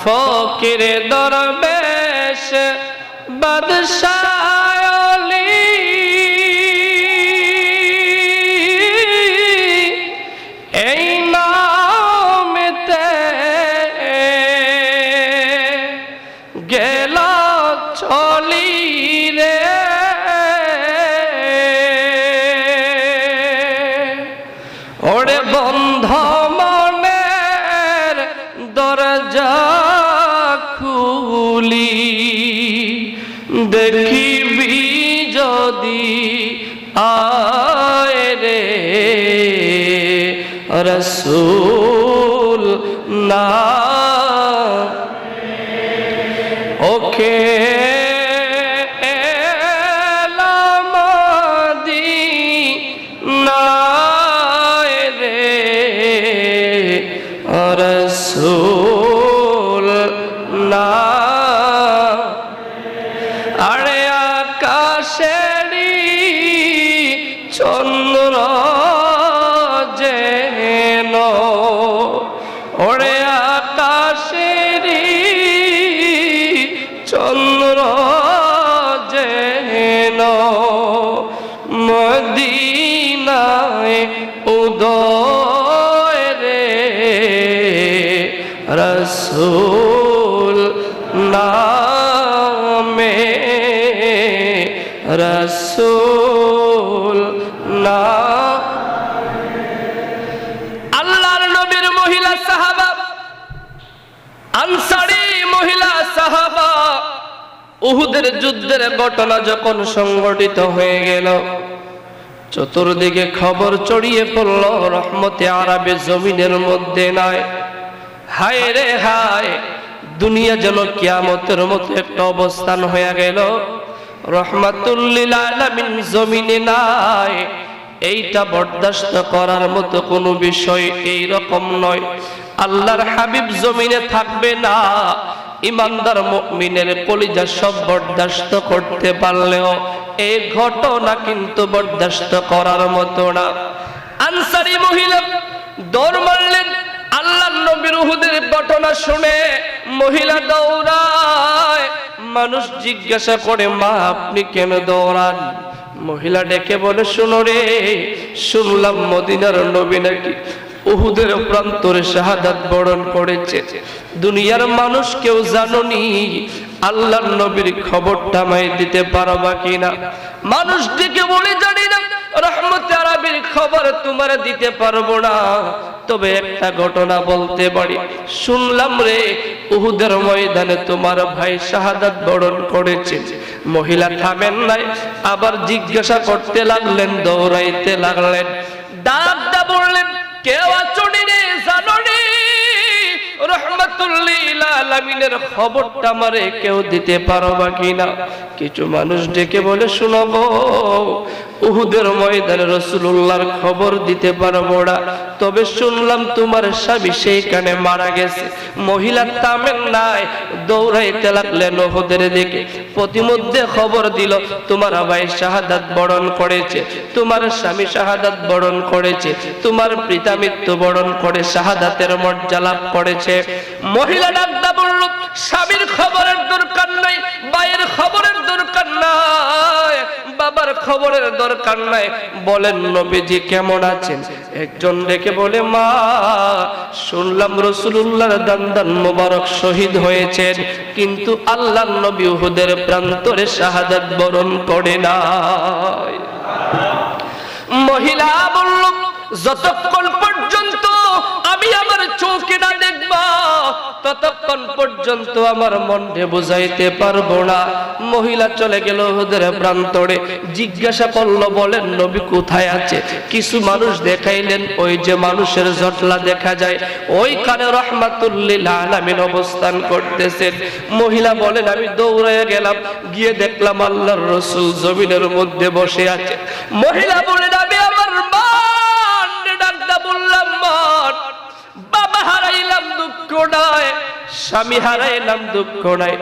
ফকির দরবেশ বাদশায়লি রসুল না ওকে। রসুল নামে রসুল না। আল্লাহর নবীর মহিলা সাহাবা, আনসারি মহিলা সাহাবা, উহুদের যুদ্ধের ঘটনা যখন সংগঠিত হয়ে গেল, চতুর্দিকে খবর ছড়িয়ে পড়ল, রহমতে আরবে জমিনের মধ্যে নয় হায় রে হায়, দুনিয়া যেন কিয়ামতের মতো একটা অবস্থান হয়ে গেল। রহমাতুল্লিল আলামিন জমিনে নাই, এইটা বরদাস্ত করার মতো কোনো বিষয় এই রকম নয়। আল্লাহর হাবিব জমিনে থাকবে না, ইমানদার মুমিনের কলিজা সব বরদাস্ত করতে পারলেও এই ঘটনা কিন্তু বরদাস্ত করার মতো না। আনসারি মহিলা দৌড় মারলেন আল্লাহ নবীর উহুদের ঘটনা শুনে মহিলা দৌড়ায়। মানুষ জিজ্ঞাসা করে, মা, আপনি কেন দৌড়ান? মহিলা ডেকে বলে, শুনো রে, শুনলাম মদিনার নবী নাকি উহুদের প্রান্তরে শাহাদাত বরণ করেছে। দুনিয়ার মানুষ কেউ জাননি আল্লাহর নবীর খবরটা মাই দিতে পারবা কিনা? মানুষ ডেকে বলে, জানি না, রহমতে খবর তোমার দিতে পারব না। তবে একটা ঘটনা বলতে পারি। শুনলাম রে, উহুদের ময়দানে তোমার ভাই শাহাদাত বরণ করেছে। মহিলা থামেন নাই, আবার জিজ্ঞাসা করতে লাগলেন, দৌড়াইতে লাগলেন। ডাক দা বললেন, কেউ আচনি রে আলামিনের খবরটা আমারে কেউ দিতে পারো পারবা কিনা? কিছু মানুষ ডেকে বলে শুনব উহুদের ময়দানে রসুল্লাহর খবর দিতে পারব না। তবে শুনলাম তোমার স্বামী সেইখানে মারা গেছে। মহিলা তামেন নাই, দৌড়াইতে লাগলেন ওহুদের দিকে। প্রতিমধ্যে খবর দিল, তোমার ভাই শাহাদাত বরণ করেছে। তোমার স্বামী শাহাদাত বরণ করেছে। তোমার পিতা মৃত্যু বরণ করে শাহাদাতের মর্যাদা লাভ করেছে। মহিলা ডাক্তার বলল স্বামীর খবরের দরকার নাই, ভাইয়ের খবরের দরকার নাই। বাবার খবরের দরকার নাই। বলেন নবীজি কেমন আছেন? একজন ডেকে বলে, মা, শুনলাম রসুল্লাহর দান্দান মোবারক শহীদ হয়েছেন, কিন্তু আল্লাহ নবী উহুদের প্রান্তরে শাহাদাত বরণ করে না মহিলা বলল, যতক্ষণ পর্যন্ত আমি আমার দেখব ততক্ষণ পর্যন্ত আমার মনে বুঝাইতে পারব না। মহিলা চলে গেল ওদের প্রান্তরে। জিজ্ঞাসা করল, বলেন, নবী কোথায় আছে? কিছু মানুষ দেখাইলেন, ওই যে মানুষের জটলা দেখা যায়, ওইখানে রহমাতুল্লিল আলামিন অবস্থান করতেছেন। মহিলা বলেন, আমি দৌড়ে গেলাম, গিয়ে দেখলাম আল্লাহর রসুল জমিনের মধ্যে বসে আছে। মহিলা বলেন, আমি আমার মান দুঃখ নাই, স্বামী হারাইলাম দুঃখ নাই,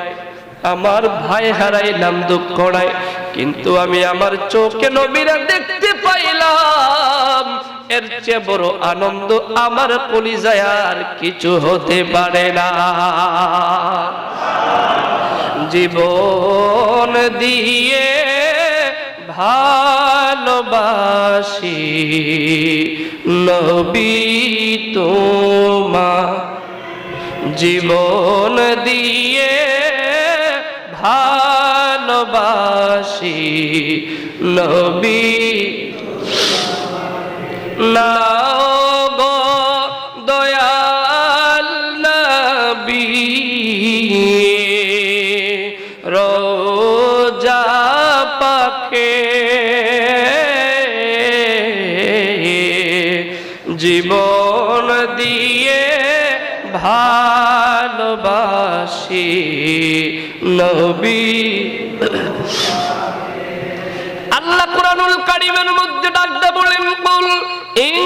আমার ভাই হারাইলাম দুঃখ নাই, কিন্তু আমি আমার চোখে নবীরা দেখতে পাইলাম, এর চেয়ে বড় আনন্দ আমার কলিজায় আর কিছু হতে পারে না। জীবন দিয়ে ভালোবাসি, নবী তোমা জীবন দিয়ে ভালোবাসি নবী। নাও দয়াল নবী। রোজা পাখে জীবন ভালোবাসি নবী। আল্লাহ কোরআনুল কারিমের মধ্যে ডাকতে বলেন কুল ইন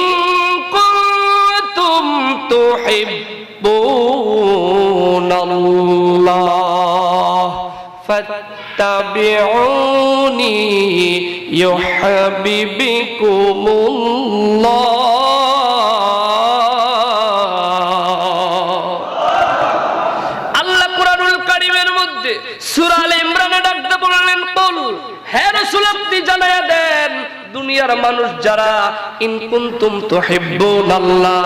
কুনতুম তুহিব্বুনাল্লাহ ফাত্তাবিউনি ইউহিব্বিকুমুল্লাহ মধ্যে সূরা আলে ইমরানে ডাকতে বললেন কুল হ্যাঁ রসুল আপনি জানাইয়া দেন দুনিয়ার মানুষ যারা, ইন কুনতুম তুহিব্বুন আল্লাহ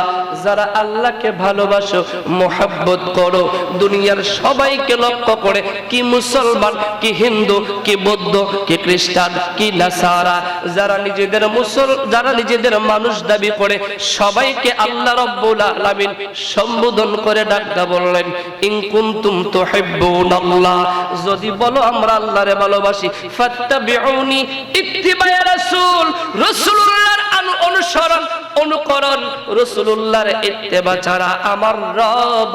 যারা আল্লাহকে ভালোবাসো, মোহাব্বত করো দুনিয়ার সবাইকে লক্ষ্য করে, কি মুসলমান, কি হিন্দু, কি বৌদ্ধ, কি খ্রিস্টান, কি নাসারা যারা নিজেদের মুসল, যারা নিজেদের মানুষ দাবি করে, সবাইকে আল্লাহ রব্বুল আলামিন সম্বোধন করে ডাকটা বললেন, ইন কুনতুম তুহিব্বুন আল্লাহ যদি বলো আমরা আল্লাহরে ভালোবাসি, ফাত্তাবিউনি ইত্তিবায়া রাসূল রাসূলুল্লাহর আনু- অনুসরণ, অনুকরণ, রাসূলুল্লাহর ইত্তেবা ছাড়া আমার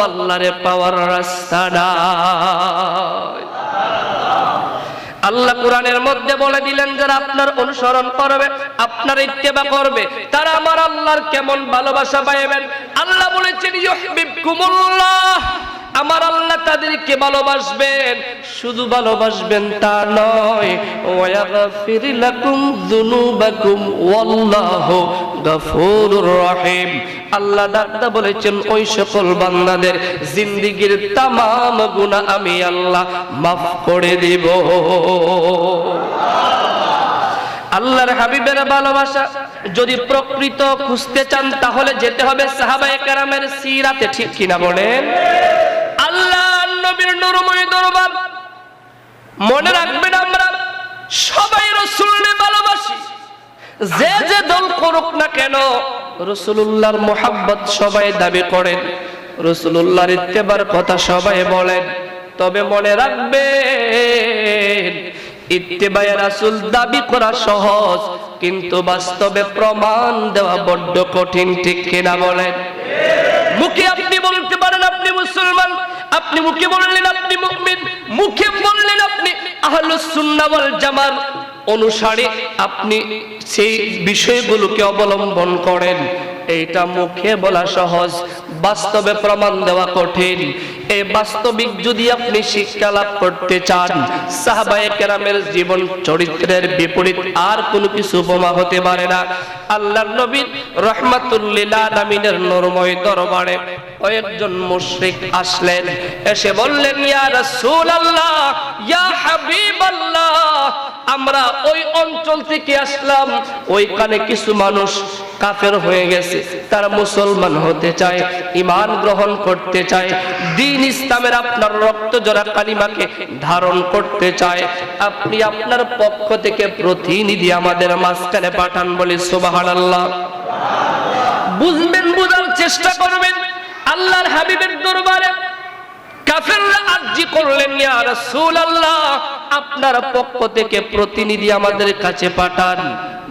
আল্লাহরে পাওয়ার রাস্তা আল্লাহ কোরআনের মধ্যে বলে দিলেন, যারা আপনার অনুসরণ করবে, আপনার ইত্তেবা করবে, তারা আমার আল্লাহর কেমন ভালোবাসা পাইবেন? আল্লাহ বলেছেন, ইউহিব্বুকুমুল্লাহ। আমার আল্লাহ তাদেরকে ভালোবাসবেন। শুধু ভালোবাসবেন তা নয়। আল্লাহ দাদা বলেছেন, ওই সকল বান্দাদের জিন্দিগির তামাম গুনাহ আমি আল্লাহ মাফ করে দিব। আল্লাহর হাবিবের ভালোবাসা যদি প্রকৃত খুঁজতে চান, তাহলে যেতে হবে সাহাবায়ে কেরামের সিরাতে, ঠিক কিনা বলেন? নবীর নুরময় দরবার। মনে রাখবেন আমরা সবাই রসুলকে ভালোবাসি। যে যে দল করুক না কেন রসুল্লাহর সবাই দাবি করেন। রসুল্লাহর ইত্তেবার কথা সবাই বলেন। তবে মনে রাখবেন, ইত্তেবায় রাসূল দাবি করা সহজ, কিন্তু বাস্তবে প্রমাণ দেওয়া বড্ড কঠিন, ঠিক কিনা বলেন? মুখে আপনি মুখে বললেন, আপনি মুমিন। মুখে বললেন আপনি আহলুস সুন্নাহ ওয়াল জামাত অনুসারে আপনি সেই বিষয়গুলোকে অবলম্বন করেন। এইটা মুখে বলা সহজ। বাস্তবে প্রমাণ দেওয়া কঠিন। এই বাস্তবিক যদি আপনি শিক্ষা লাভ করতে চান, সাহাবায়ে কেরামের জীবন চরিত্রের বিপরীত আর কোনো কিছু উপমা হতে পারে না। আল্লাহর নবী রহমাতুল্লিল আলামিনের নরময় দরবারে কয়েকজন মুশরিক আসলেন। এসে বললেন আমরা ওই অঞ্চল থেকে আসলাম। ওইখানে কিছু মানুষ কাফের হয়ে গেছে। তারা মুসলমান হতে চায় ইমান গ্রহণ করতে চায়, দিন ইসলামের আপনার রক্ত জোড়া কালিমাকে ধারণ করতে চায়। আপনি আপনার পক্ষ থেকে প্রতিনিধি আমাদের মাঝখানে পাঠান বলে, সুবহানাল্লাহ। বুঝবেন, বুঝার চেষ্টা করবেন। আল্লাহর হাবিবের দরবারে আপনার পক্ষ থেকে প্রতিনিধি আমাদের কাছে পাঠান।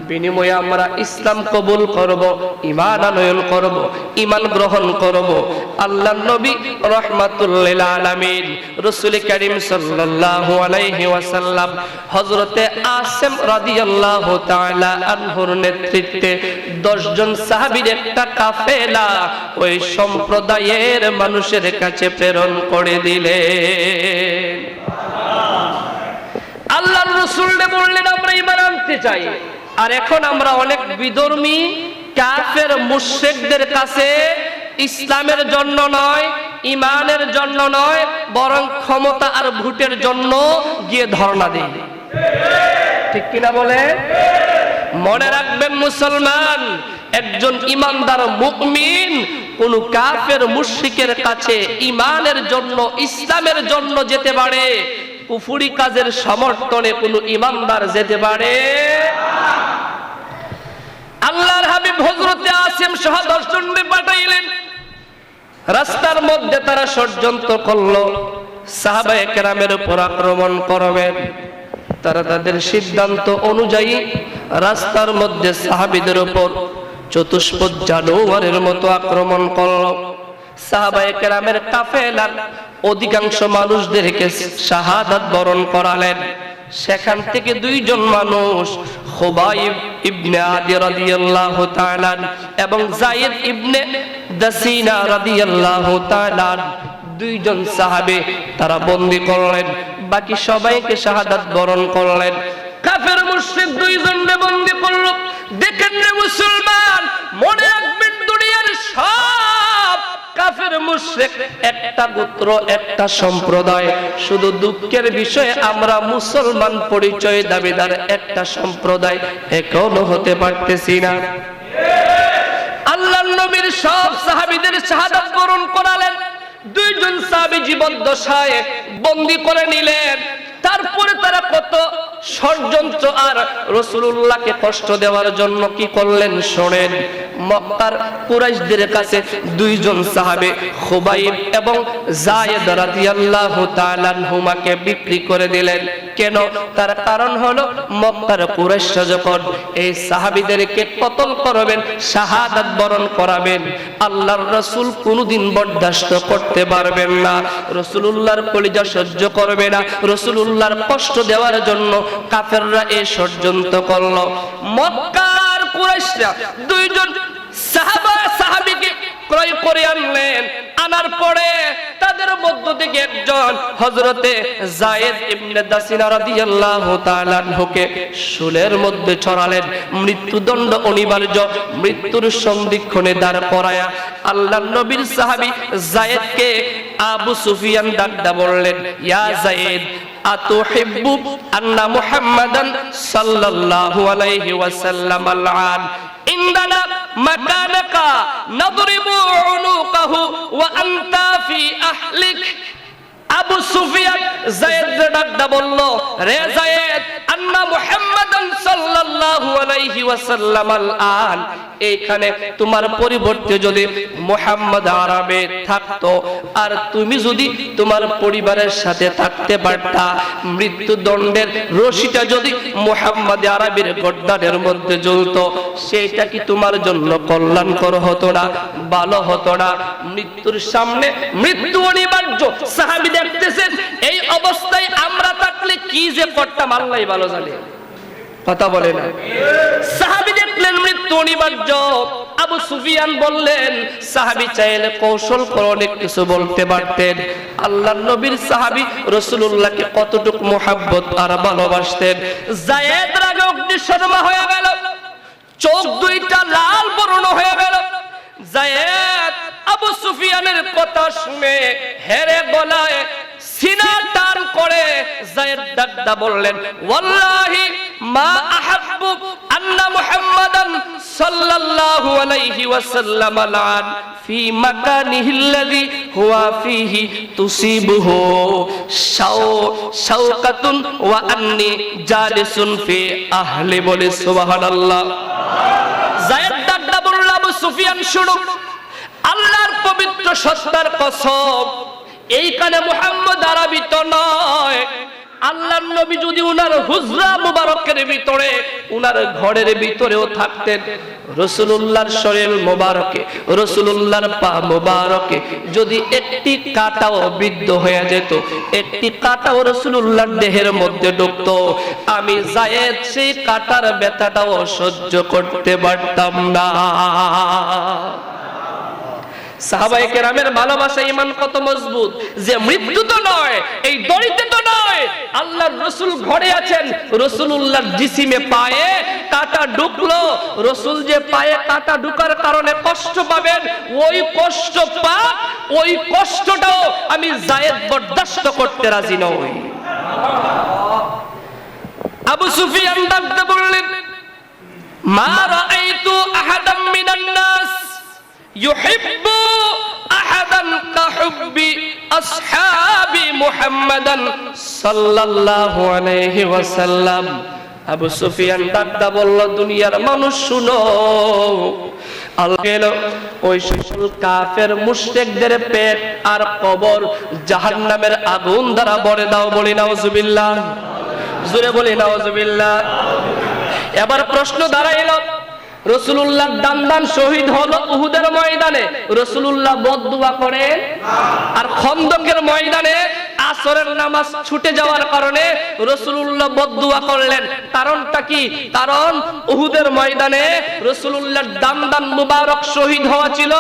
বিনিময়ে আমরা ইসলাম কবুল করব ঈমান আনয়ন করব, ঈমান গ্রহণ করব। আল্লাহর নবী রাহমাতুল্লিল আলামিন, রাসূল করিম সাল্লাল্লাহু আলাইহি ওয়াসাল্লাম, হযরতে আসিম রাদিয়াল্লাহু তাআলা আনহুর নেতৃত্বে 10 জন সাহাবীর একটা কাফেলা ওই সম্প্রদায়ের মানুষের কাছে প্রেরণ করে দিলেন। আল্লাহর রসুলকে বললেন, আমরা ইমান আনতে চাই। আর এখন আমরা অনেক বিধর্মী, কাফের, মুশরিকদের কাছে ইসলামের জন্য নয় ইমানের জন্য নয়, বরং ক্ষমতা আর ভোটের জন্য গিয়ে ধর্ণা দিই। ঠিক কিনা বলে? মনে রাখবেন মুসলমান, একজন ইমানদার মুকমিন কোন কাফের, মুশরিকের কাছে ইমানের জন্য, ইসলামের জন্য যেতে পারে। কুফুরি কাজের সমর্থনে কোন ইমানদার যেতে পারে? আল্লাহর হাবিব হযরতে আসিম সহ দশজনকে পাঠাইলেন। রাস্তার মধ্যে তারা ষড়যন্ত্র করল। সাহাবায়ে কেরামের উপর আক্রমণ করবেন তারা তাদের সিদ্ধান্ত অনুযায়ী রাস্তার মধ্যে সাহাবিদের উপর চতুষ্পদ জানুয়ারের মতো আক্রমণ করল। সাহাবায়ে কেরামের কাফেলার অধিকাংশ মানুষদেরকে শাহাদাত বরণ করালেন। সেখান থেকে দুইজন মানুষ খুবাইব ইবনে আদি রাদিয়াল্লাহু তাআলা এবং যায়েদ ইবনে দাসিনা রাদিয়াল্লাহু তাআলা দুইজন সাহাবে তারা বন্দি করলেন। বাকি সবাইকে শাহাদাত বরণ করলেন। কাফের মুশরিক দুইজনকে বন্দি করল। দেখেন রে মুসলমান, মনে কাফের মুশরিক, একটা গোত্র, একটা সম্প্রদায়। শুধু দুঃখের বিষয়ে আমরা মুসলমান পরিচয় দাবিদার, একটা সম্প্রদায়। এখনও হতে পারতেছি না। আল্লাহ নবীর সব সাহাবীদের করালেন। দুইজন সাহাবী জীবদ্দশায় বন্দি করে নিলেন। তারপরে তারা কত ষড়যন্ত্র আর রসুল্লাহকে কষ্ট দেওয়ার জন্য কি করলেন শোনেন, মক্কার কুরাইশদের কাছে দুইজন সাহাবে খুবাইব এবং জায়েদ রাদিয়াল্লাহু তাআলা হুমাকে বিক্রি করে দিলেন। কেন? তার কারণ হলো মক্কার কুরাইশরা যখন এই সাহাবীদেরকে কতল করবেন, শাহাদাত বরণ করাবেন, আল্লাহর রাসূল কোনোদিন বরদাস্ত করতে পারবেন না। রাসূলুল্লাহর কলিজা সহ্য করবে না। রাসূলুল্লাহর কষ্ট দেওয়ার জন্য কাফেররা এই ষড়যন্ত্র করল। মক্কার কুরাইশরা দুইজন সাহাবা সাহাবীকে ক্রয় করে আনলেন। আনার পরে তাদের মধ্য থেকে একজন হযরতে জায়েদ ইবনে দাসিনা রাদিয়াল্লাহু তাআলা আনহুকে শুলের মধ্যে ছড়ালেন। মৃত্যুদণ্ড অনিবার্য, মৃত্যুর সন্ধিক্ষণে দাঁড় করায়া আল্লাহর নবীর সাহাবী জায়েদকে আবু সুফিয়ান ডাকদা বললেন, ইয়া জায়েদ আতুহিব্বু আন্না মুহাম্মাদান সাল্লাল্লাহু আলাইহি ওয়াসাল্লাম আল-আন ইন্দানা মাকানাকা নাদরিবু উনুকাহু ওয়া আনতা ফি আহলিক আবু সুফিয়ান যায়েদ ডাকদা বলল, রে যায়েদ আন্না মুহাম্মাদান সাল্লাল্লাহু আলাইহি ওয়াসাল্লাম আল-আন এইখানে তোমার পরিবর্তে যদি মুহাম্মদ আরবে থাকতো, আর তুমি যদি তোমার পরিবারের সাথে থাকতে পারতা, মৃত্যুদণ্ডের রশিটা যদি মুহাম্মদ আরবির গর্দানের মধ্যে জ্বলতো সেইটা কি তোমার জন্য কল্যাণকর হতো না, ভালো হতো না? মৃত্যুর সামনে মৃত্যু অনিবার্য। সাহাবী দেখতেছেন এই অবস্থায় আমরা থাকলে কি যে করতাম আল্লাহ ভালো জানে। কথা বলে না। সাহাবী দেখলেন মৃত্যু অনিবার্য। আবু সুফিয়ান বললেন, সাহাবী চাইলে কৌশল করে অনেক কিছু বলতে পারতেন। আল্লাহ নবীর সাহাবী কতটুকু মোহাব্বত আর ভালোবাসতেন। জায়েদ রাগে অগ্নিশর্মা হয়ে গেল। চোখ দুইটা লাল বর্ণ হয়ে গেল। জায়েদ আবু সুফিয়ানের কথা শুনে হেরে গলায় সিনা টান করে জায়েদ দাদা বললেন, ওয়াল্লাহি মা আহাব্বু আন্না মুহাম্মাদান সাল্লাল্লাহু আলাইহি ওয়াসাল্লাম আলান ফি মাকানিহি আল্লাযী হুয়া ফিহি তুসিবুহু শাও শাওকাতুন ওয়া আন্নি জালিসুন ফি আহলি বলি সুবহানাল্লাহ। জায়েদ দাদা বলল আবু সুফিয়ান শুনো আল্লাহর পবিত্র সত্তার কসম। এইখানে মুহাম্মদ আরবি তো নয়। আল্লাহর নবী যদি উনার হুজরা মুবারকের ভিতরে, উনার ঘরের ভিতরেও থাকতেন, রসুলুল্লাহর শরীর মোবারকে, রসুলুল্লাহর পা মোবারকে, যদি একটি কাটাও বিদ্ধ হয়ে যেত, একটি কাটাও রসুলুল্লাহর দেহের মধ্যে ঢুকতো, আমি জায়েদ সেই কাটার ব্যথাটাও সহ্য করতে পারতাম না। সাহাবাই কেরামের ভালোবাসা ইমান কত মজবুত? যে মৃত্যু তো নয়, এই তো নয়। রসুল ঘরে আছেন জিসিমে পায়ে কাটা ঢুকলো। রসুল যে পায়ে কাটা ঢুকার কারণে কষ্ট পাবেন, ওই কষ্ট পা ওই কষ্টটাও আমি জায়েদ বরদাস্ত করতে রাজি নই। আবু সুফিয়ান বললেন, মা রাআইতু আহাদাম মিনান নাস? ওয়াসাল্লাম। আবু সুফিয়ান বলল, দুনিয়ার মানুষ শুনো। ওই কাফের পেট আর কবর জাহান্নামের আগুন দ্বারা ভরে দাও বলি, নাউজুবিল্লাহ। জোরে বলি, নাউজুবিল্লাহ। এবার প্রশ্ন দাঁড়াইল রসুল্লাহ দান দান শহীদ হলো উহুদের ময়দানে। রসুল্লাহ বদুয়া করেন। আর খন্দকের ময়দানে আসরের নামাজ ছুটে যাওয়ার কারণে রসুল্লাহ বদুয়া করলেন। কারণটা কি? কারণ উহুদের ময়দানে রসুল্লাহ দান দান মুবারক শহীদ হওয়া ছিল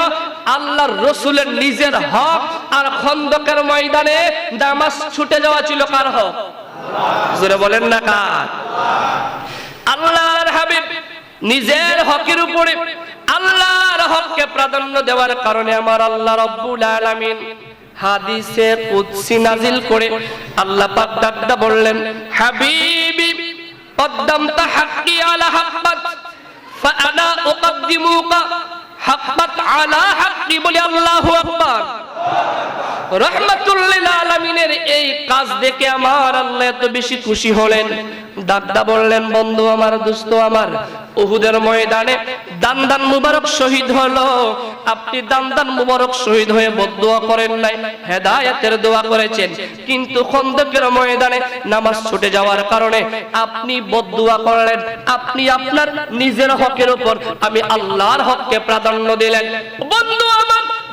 আল্লাহর রসুলের নিজের হক, আর খন্দকের ময়দানে নামাজ ছুটে যাওয়া ছিল কার হক? জোরে বলেন না কার? আল্লাহর হাবিব নিজের হকের উপরে আল্লাহর হককে প্রাধান্য দেওয়ার কারণে আমার আল্লাহ রব্বুল আলামিন হাদিসে কুদসি নাজিল করে আল্লাহ পাক ডাকটা বললেন, হাবিবি, কদ্দামতা হাক্কি আলা হাক্কাত ফাআনা উকদ্দিমুকা হাক্কাত আলা হাক্কি, বলে আল্লাহু আকবার। রহমাতুল্লিল আলামিনের এই কাজ দেখে আমার আল্লাহ এত বেশি খুশি হলেন। দাদা বললেন, বন্ধু আমার, দোস্ত আমার ময়দানে দান দান মুবারক শহীদ হলো। আপনি দান দান মুবারক শহীদ হয়ে করেন নাই দোয়া করেছেন। কিন্তু খন্দকের ময়দানে নামাজ ছুটে যাওয়ার কারণে আপনি বদুয়া করলেন। আপনি আপনার নিজের হকের উপর আমি আল্লাহর হককে প্রাধান্য দিলেন।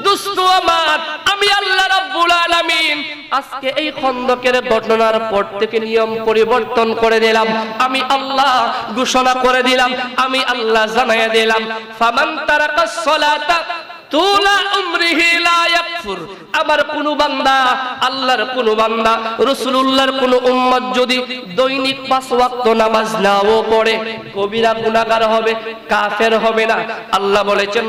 আমার আমার। আমি আল্লাহ রাব্বুল আলামিন। আজকে এই খন্দকের ঘটনার পর থেকে নিয়ম পরিবর্তন করে দিলাম। আমি আল্লাহ ঘোষণা করে দিলাম। আমি আল্লাহ জানাইয়া দিলাম। ফামান তারাকাস সালাতা আমার কোন বান্দা, আল্লাহর কোন বান্দা কোন উম্মত যদি দৈনিক পাঁচ ওয়াক্ত নামাজ নাও পড়ে কবিরা গুনাহগার হবে, কাফের হবে না। আল্লাহ বলেছেন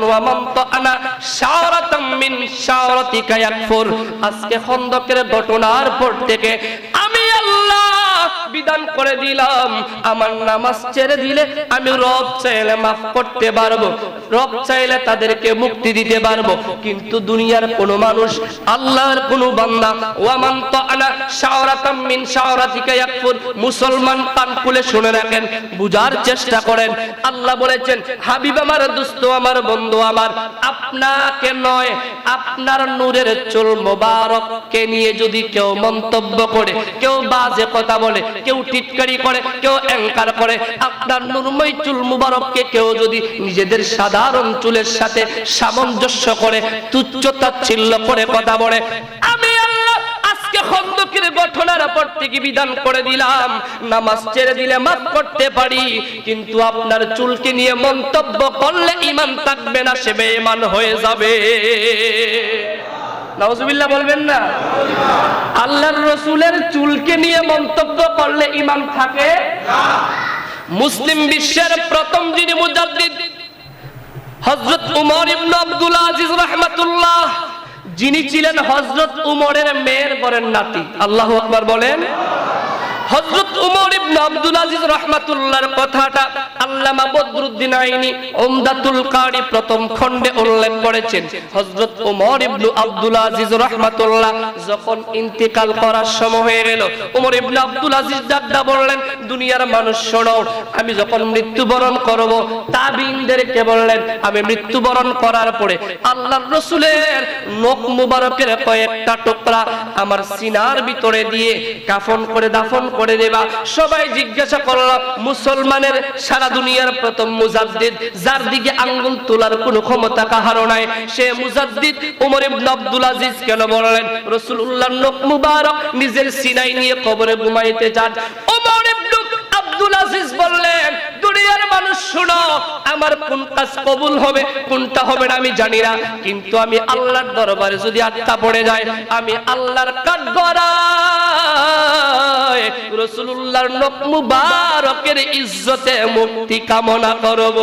শাওরাতাম মিন শাওরাতিকা ইয়াকফুর। আজকে খন্দকের ঘটনার পর থেকে আমি আল্লাহ বিধান করে দিলাম। আমার নামাজ ছেড়ে দিলে আমি রব চাইলে মাফ করতে পারব। রব চাইলে তাদেরকে মুক্তি দিতে পারব। কিন্তু দুনিয়ার কোন মানুষ, আল্লাহর কোন বান্দা, ওয়ামান তাআলা শাওরাতাম মিন শাওরাতিকা ইয়াকফুর, মুসলমান কান খুলে শুনে রাখেন, বুঝার চেষ্টা করেন। আল্লাহ বলেছেন, হাবিব আমার, দোস্ত আমার, বন্ধু আমার, আপনাকে নয়, আপনার নূরের চুল মোবারককে নিয়ে যদি কেউ মন্তব্য করে, কেউ বাজে কথা বলে কেউ টিটকারি করে, কেউ অ্যাঙ্কার করে। আপনার নুরময় চুল মুবারককে কেউ যদি নিজেদের সাধারণ চুলের সাথে সামঞ্জস্য করে, তুচ্ছ তাচ্ছিল্য করে কথা বলে, আমি আজকে খন্দকের গঠনের পর থেকে বিধান করে দিলাম, নামাজ ছেড়ে দিলে মাফ করতে পারি, কিন্তু আপনার চুলকে নিয়ে মন্তব্য করলে ইমান থাকবে না, সে বেঈমান হয়ে যাবে। নাউজুবিল্লাহ বলবেন না। আল্লাহর রসুলের চুলকে নিয়ে মন্তব্য করলে ইমান থাকে? মুসলিম বিশ্বের প্রথম যিনি মুজাদ্দিদ, হযরত উমর ইবনে আব্দুল আজিজ রাহমাতুল্লাহ, যিনি ছিলেন হযরত উমরের মেয়ের বরের নাতি। আল্লাহু আকবার বলেন। হযরত উমর দুনিয়ার মানুষ শোনো, আমি যখন মৃত্যুবরণ করব, তাবিনদেরকে বললেন, আমি মৃত্যুবরণ করার পরে আল্লাহর রসুলের নখ মুবারকের কয়েকটা টুকরা আমার সিনার ভিতরে দিয়ে কাফন করে দাফন করে দেবা। সবাই জিজ্ঞাসা করল, মুসলমানের সারা দুনিয়ার প্রথম মুজাদ্দিদ, যার দিকে আঙ্গুল তোলার কোনো ক্ষমতা কাহারো নাই? সে মুজাদ্দিদ উমর ইবনে আব্দুল আজিজ কেন বললেন? রাসূলুল্লাহর নখ মুবারক নিজের সিনাই নিয়ে কবরে ঘুমাইতে যান। উমর ইবনে আব্দুল আজিজ বললেন দুনিয়ার মানুষ, শুনো, আমার কোন কাজ কবুল হবে, কোনটা হবে না আমি জানি না। কিন্তু আমি আল্লাহর দরবারে যদি আত্মা পড়ে যায়, আমি আল্লাহর কাঠ গড়ায় রসুল্লাহর নখ মুবারকের ইজ্জতে মুক্তি কামনা করব।